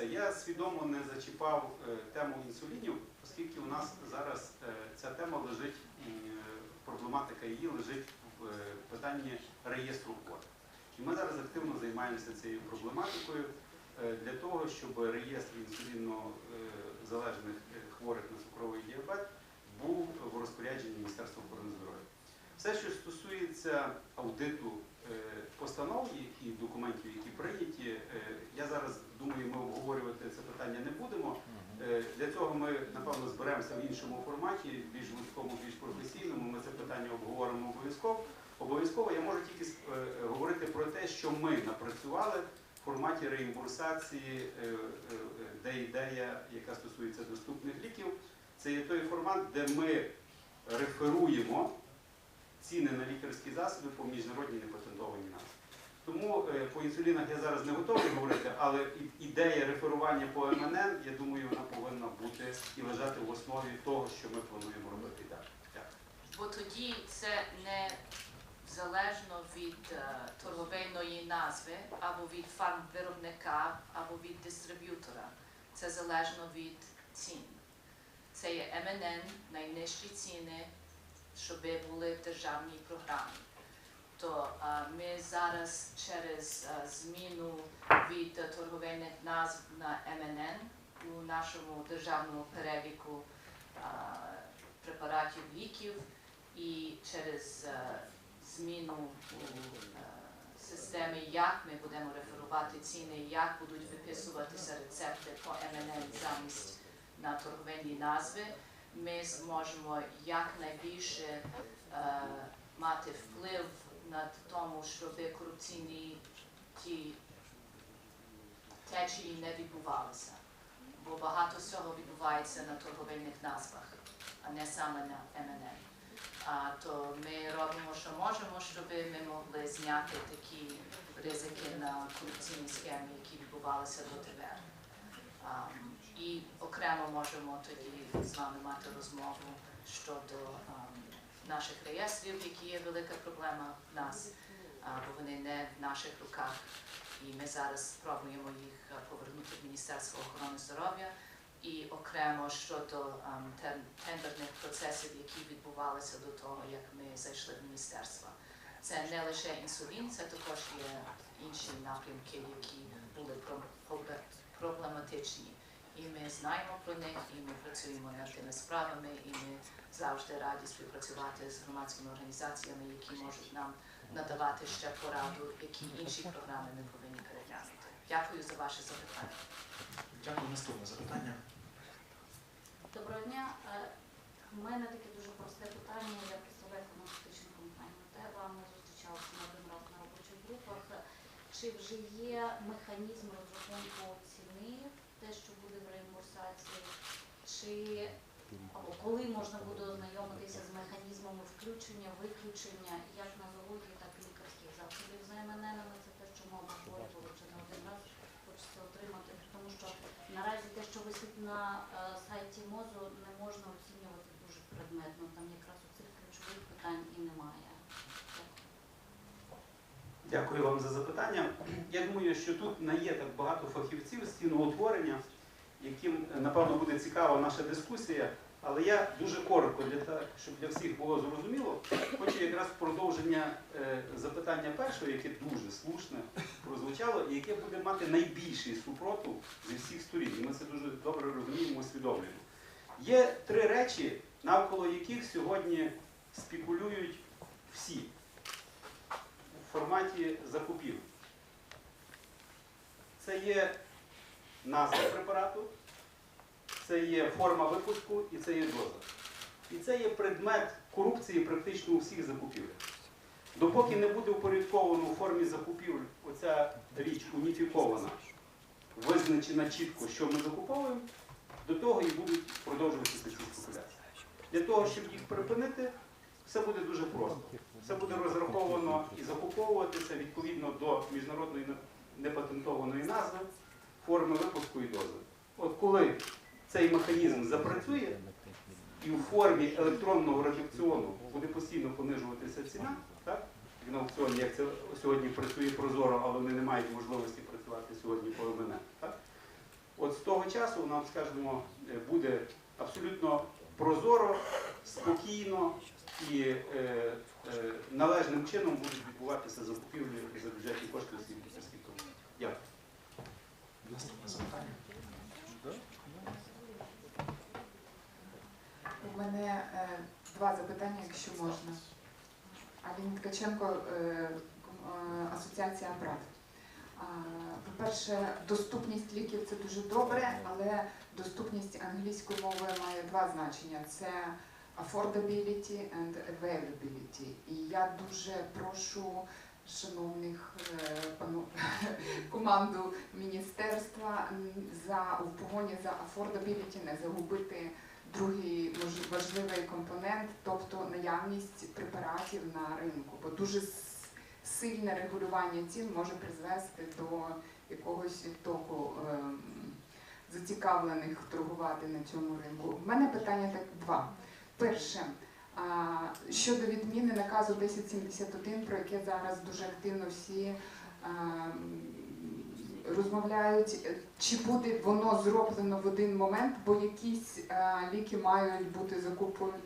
дивіться, я свідомо не зачіпав е, тему інсулінів, оскільки у нас зараз е, ця тема лежить, е, проблематика її лежить в питанні реєстру хворих. І ми зараз активно займаємося цією проблематикою для того, щоб реєстр інсулінно залежних хворих на цукровий діабет був в розпорядженні Міністерства охорони здоров'я. Все, що стосується аудиту постанов і- документів, які прийняті, я зараз думаю, ми обговорювати це питання не будемо. Е, Для цього ми, напевно, зберемося в іншому форматі, більш вузькому, більш професійному. Ми це питання обговоримо обов'язково. Обов'язково я можу тільки е, говорити про те, що ми напрацювали в форматі реімбурсації, е, де ідея, яка стосується доступних ліків. Це є той формат, де ми реферуємо ціни на лікарські засоби по міжнародній непатентованій назві. Тому е, по інсулінах я зараз не готовий говорити, але ідея реферування по МНН, я думаю, вона повинна бути і лежати в основі того, що ми плануємо робити далі. Бо тоді це не залежно від е, торговельної назви, або від фармвиробника, або від дистриб'ютора. Це залежно від цін. Це є МНН, найнижчі ціни, щоб були в державній програмі. То е, ми зараз через зміну від торговельних назв на МНН у нашому державному переліку препаратів ліків і через зміну у системі, як ми будемо реферувати ціни, як будуть виписуватися рецепти по МНН замість на торговельні назви, ми зможемо якнайбільше мати вплив над тому, щоб корупційні ті течії не відбувалися. Бо багато всього відбувається на торговельних назвах, а не саме на МНН. А, то ми робимо, що можемо, щоб ми могли зняти такі ризики на корупційні схеми, які відбувалися дотепер. А, і окремо можемо тоді з вами мати розмову щодо наших реєстрів, які є велика проблема в нас, бо вони не в наших руках. І ми зараз спробуємо їх повернути в Міністерство охорони здоров'я і окремо щодо ем, тендерних процесів, які відбувалися до того, як ми зайшли в міністерство. Це не лише інсулін, це також є інші напрямки, які були про- проблематичні. І ми знаємо про них, і ми працюємо над тими справами, і ми завжди раді співпрацювати з громадськими організаціями, які можуть нам надавати ще пораду, які інші програми ми повинні переглянути. Дякую за ваше запитання. Дякую. Наступне запитання. Доброго дня. У мене таке дуже просте питання. Я представляю фармацевтичну компанію Тева. Ми зустрічалися не один раз на робочих групах. Чи вже є механізм розрахунку те, що буде в реімбурсації, чи або коли можна буде ознайомитися з механізмами включення, виключення, як на заводі, так і лікарських засобів за МННами. Це те, що ми обговорювали вже не один раз. Хочеться отримати, тому що Наразі те, що висить на е, сайті МОЗу, не можна оцінювати дуже предметно. Там якраз цих ключових питань і немає. Дякую вам за запитання. Я думаю, що тут не є так багато фахівців з ціноутворення, яким, напевно, буде цікава наша дискусія. Але я дуже коротко, для та- щоб для всіх було зрозуміло, хочу якраз продовження е, запитання першого, яке дуже слушне прозвучало, і яке буде мати найбільший супротив зі всіх сторін. Ми це дуже добре розуміємо, усвідомлюємо. Є три речі, навколо яких сьогодні спекулюють всі форматі закупівель. Це є назва препарату, це є форма випуску і це є доза. І це є предмет корупції практично у всіх закупівлях. Допоки не буде упорядковано у формі закупівель оця річ уніфікована, визначена чітко, що ми закуповуємо, до того і будуть продовжуватися ці спекуляції. Для того, щоб їх припинити, все буде дуже просто. Все буде розраховано і закуповуватися відповідно до міжнародної непатентованої назви, форми випуску і дози. От коли цей механізм запрацює і у формі електронного редакціону буде постійно понижуватися ціна, так? на аукціоні, як це сьогодні працює прозоро, але вони не мають можливості працювати сьогодні по МН. Так? От з того часу нам, скажімо, буде абсолютно прозоро, спокійно і е, е, належним чином будуть відбуватися закупівлі за бюджетні кошти освітніх освіту. Дякую. Наступне запитання. У мене е, два запитання, якщо можна. Аліна Ткаченко, е, е, Асоціація Брат. По-перше, доступність ліків це дуже добре, але доступність англійської мови має два значення: це affordability and availability. І я дуже прошу шановних е, пану команду міністерства за в погоні за affordability не загубити другий важливий компонент, тобто наявність препаратів на ринку, бо дуже сильне регулювання цін може призвести до якогось відтоку ем, зацікавлених торгувати на цьому ринку. У мене питання так два. Перше. Щодо відміни наказу 1071, про яке зараз дуже активно всі розмовляють, чи буде воно зроблено в один момент, бо якісь ліки мають бути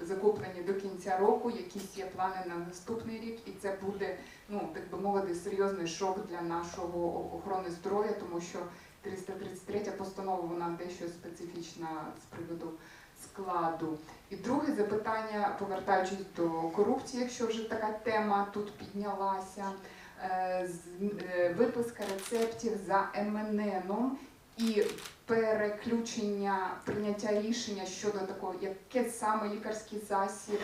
закуплені до кінця року, якісь є плани на наступний рік, і це буде, ну так би мовити, серйозний шок для нашого охорони здоров'я, тому що 333 постанова вона дещо специфічна з приводу складу. І друге запитання, повертаючись до корупції, якщо вже така тема тут піднялася е, е, виписка рецептів за МННом і переключення прийняття рішення щодо такого, яке саме лікарський засіб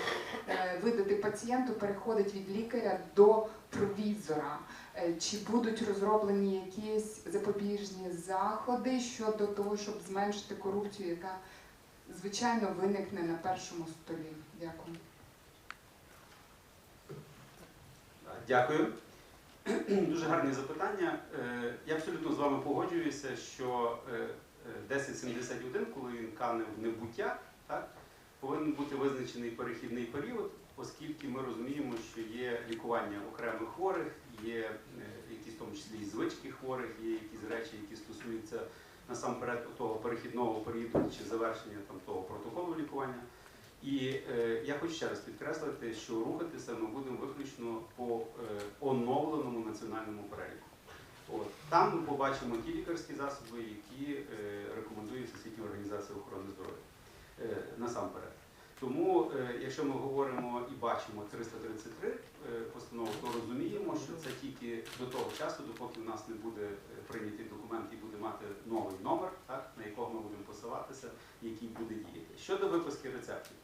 е, видати пацієнту, переходить від лікаря до провізора. Чи будуть розроблені якісь запобіжні заходи щодо того, щоб зменшити корупцію, яка звичайно виникне на першому столі? Дякую. Дякую. Дуже гарні запитання. Е, Я абсолютно з вами погоджуюся, що е, е, 1071, коли він кане в небуття, так, повинен бути визначений перехідний період, оскільки ми розуміємо, що є лікування окремих хворих, є е, якісь в тому числі і звички хворих, є якісь речі, які стосуються насамперед того перехідного періоду чи завершення там, того протоколу лікування. І е, я хочу ще раз підкреслити, що рухатися ми будемо виключно по е, оновленому національному переліку. От. Там ми побачимо ті лікарські засоби, які е, рекомендує Всесвітня організація охорони здоров'я е, насамперед. Тому, е, якщо ми говоримо і бачимо 333 е, постанову, то розуміємо, що це тільки до того часу, допоки в нас не буде е, прийнятий документ і буде мати новий номер, так, на якого ми будемо посилатися, який буде діяти. Щодо виписки рецептів.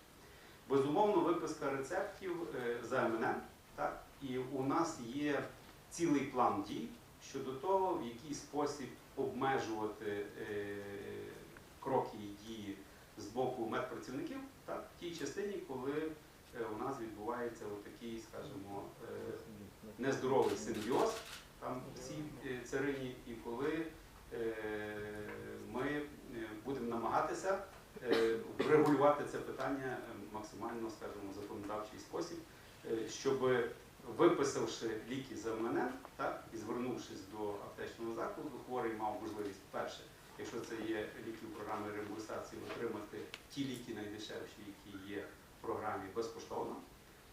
Безумовно, виписка рецептів за МНН, так, і у нас є цілий план дій щодо того, в який спосіб обмежувати кроки і дії з боку медпрацівників, так, в тій частині, коли е, у нас відбувається отакий, скажімо, е, нездоровий симбіоз. Там в цій е, царині, і коли ми будемо намагатися врегулювати це питання максимально, скажімо, законодавчий спосіб, щоб виписавши ліки за МНН, так, і звернувшись до аптечного закладу, хворий мав можливість перше, якщо це є ліки в програмі реімбурсації, отримати ті ліки найдешевші, які є в програмі безкоштовно,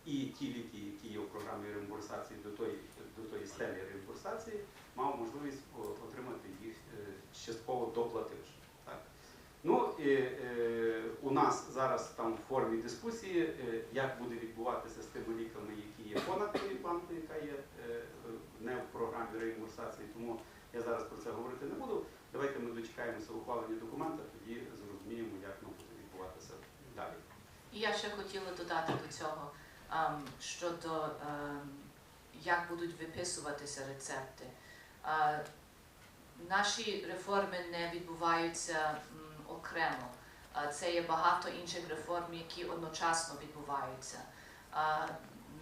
і ті ліки, які є в програмі реімбурсації до тої, до тої стелі реімбурсації, мав можливість отримати їх е, частково доплативши. Ну, і, е, у нас зараз там в формі дискусії, е, як буде відбуватися з тими ліками, які є понад тією планкою, яка є е, не в програмі реімбурсації, тому я зараз про це говорити не буду. Давайте ми дочекаємося ухвалення документа, тоді зрозуміємо, як воно буде відбуватися далі. І я ще хотіла додати до цього ем, щодо ем, як будуть виписуватися рецепти. Е, Наші реформи не відбуваються окремо. Е, Це є багато інших реформ, які одночасно відбуваються. Е,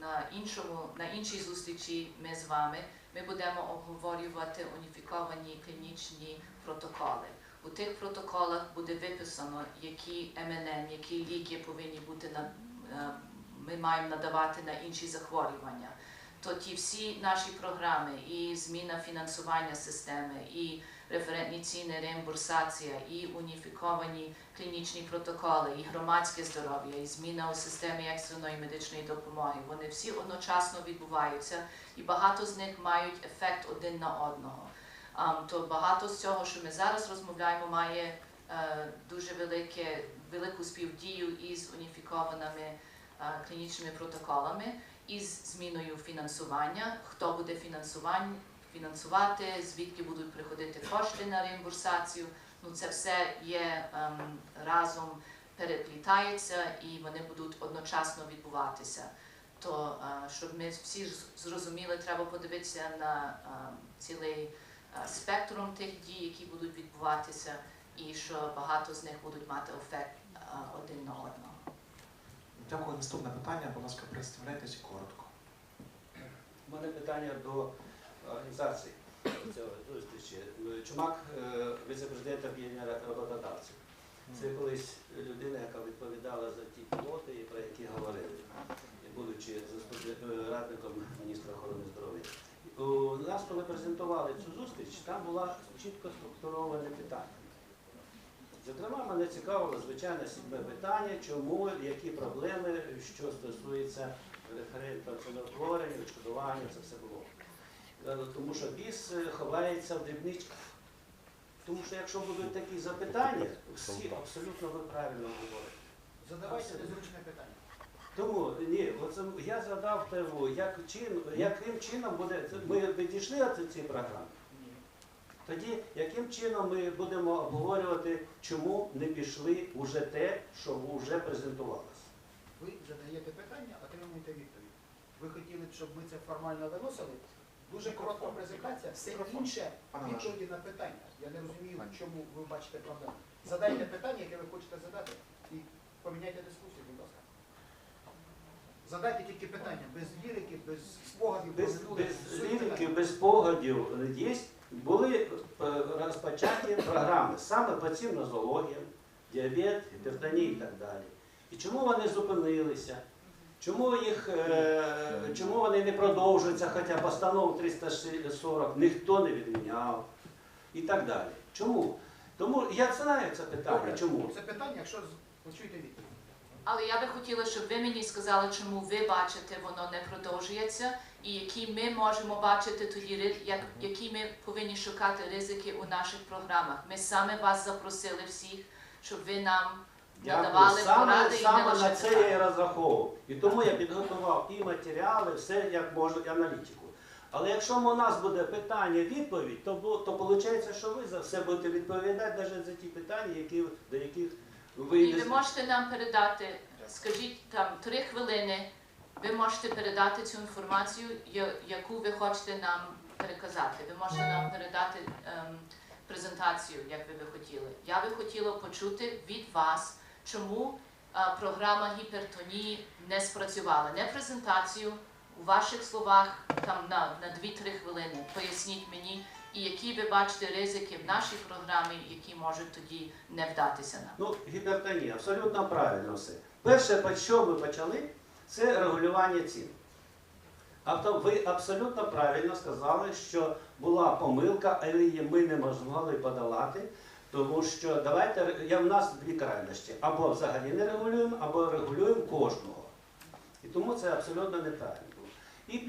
На іншому, на іншій зустрічі ми з вами ми будемо обговорювати уніфіковані клінічні протоколи. У тих протоколах буде виписано, які МНН, які ліки повинні бути на е, ми маємо надавати на інші захворювання. То ті всі наші програми, і зміна фінансування системи, і референтні ціни, реімбурсація, і уніфіковані клінічні протоколи, і громадське здоров'я, і зміна у системі екстреної медичної допомоги. Вони всі одночасно відбуваються, і багато з них мають ефект один на одного. То багато з цього, що ми зараз розмовляємо, має е, дуже велике, велику співдію із уніфікованими е, клінічними протоколами, із зміною фінансування, хто буде фінансувати, звідки будуть приходити кошти на реімбурсацію. Ну, це все є ем, разом переплітається і вони будуть одночасно відбуватися. То е, щоб ми всі зрозуміли, треба подивитися на ем, цілий е, спектром тих дій, які будуть відбуватися, і що багато з них будуть мати ефект е, один на одного. Дякую. Наступне питання. Будь ласка, представляйтесь коротко. У мене питання до організації цього зустрічі. Чумак, е, віце-президент об'єднання роботодавців. Це колись людина, яка відповідала за ті пілоти, про які говорили, будучи радником міністра охорони здоров'я. У нас, коли презентували цю зустріч, там була чітко структуроване питання. Зокрема, мене цікавило звичайно сідме питання, чому, які проблеми, що стосується референтного ціноутворення, відшкодування, це все було. Е, Тому що біс е, ховається в дрібничках. Тому що якщо будуть такі запитання, всі абсолютно ви правильно говорите. Задавайте незручне питання. Тому ні, оце я задав перву, як чин, яким чином буде ми відійшли від цієї програми. Тоді яким чином ми будемо обговорювати, чому не пішли уже те, що вже презентувалося? Ви задаєте питання, отримуєте відповідь. Ви хотіли б, щоб ми це формально виносили? Дуже коротка презентація, все інше відповіді на питання. Я не розумію, чому ви бачите проблему. Задайте питання, яке ви хочете задати, і поміняйте дискусію, будь ласка. Задайте тільки питання, без лірики, без спогадів, Без, без лірики, без спогадів є, були е, розпочаті програми саме по цим нозологіям, діабет, гіпертонія і так далі. І чому вони зупинилися? Чому, їх, е, чому вони не продовжуються, хоча постанову 340 ніхто не відміняв і так далі. Чому? Тому я знаю це питання. Добре. Чому? Це питання, якщо почуєте відповідь. Але я би хотіла, щоб ви мені сказали, чому ви бачите, воно не продовжується, і які ми можемо бачити тоді як, які ми повинні шукати ризики у наших програмах. Ми саме вас запросили всіх, щоб ви нам надавали Саме, поради і не саме на це питання. я і розраховував. І тому я підготував і матеріали, все як можна, і аналітику. Але якщо у нас буде питання, відповідь, то, то виходить, що ви за все будете відповідати навіть за ті питання, які, до яких ви І ви можете нам передати, скажіть там три хвилини, ви можете передати цю інформацію, яку ви хочете нам переказати. Ви можете нам передати ем, презентацію, як ви би хотіли. Я би хотіла почути від вас, чому е, програма гіпертонії не спрацювала. Не презентацію у ваших словах там на, на 2-3 хвилини. Поясніть мені, і які ви бачите ризики в нашій програмі, які можуть тоді не вдатися нам. Ну, гіпертонія, абсолютно правильно все. Перше, що ми почали, це регулювання цін. Авто, ви абсолютно правильно сказали, що була помилка, але її ми не могли подолати, тому що давайте я в нас дві крайності. Або взагалі не регулюємо, або регулюємо кожного. І тому це абсолютно неправильно.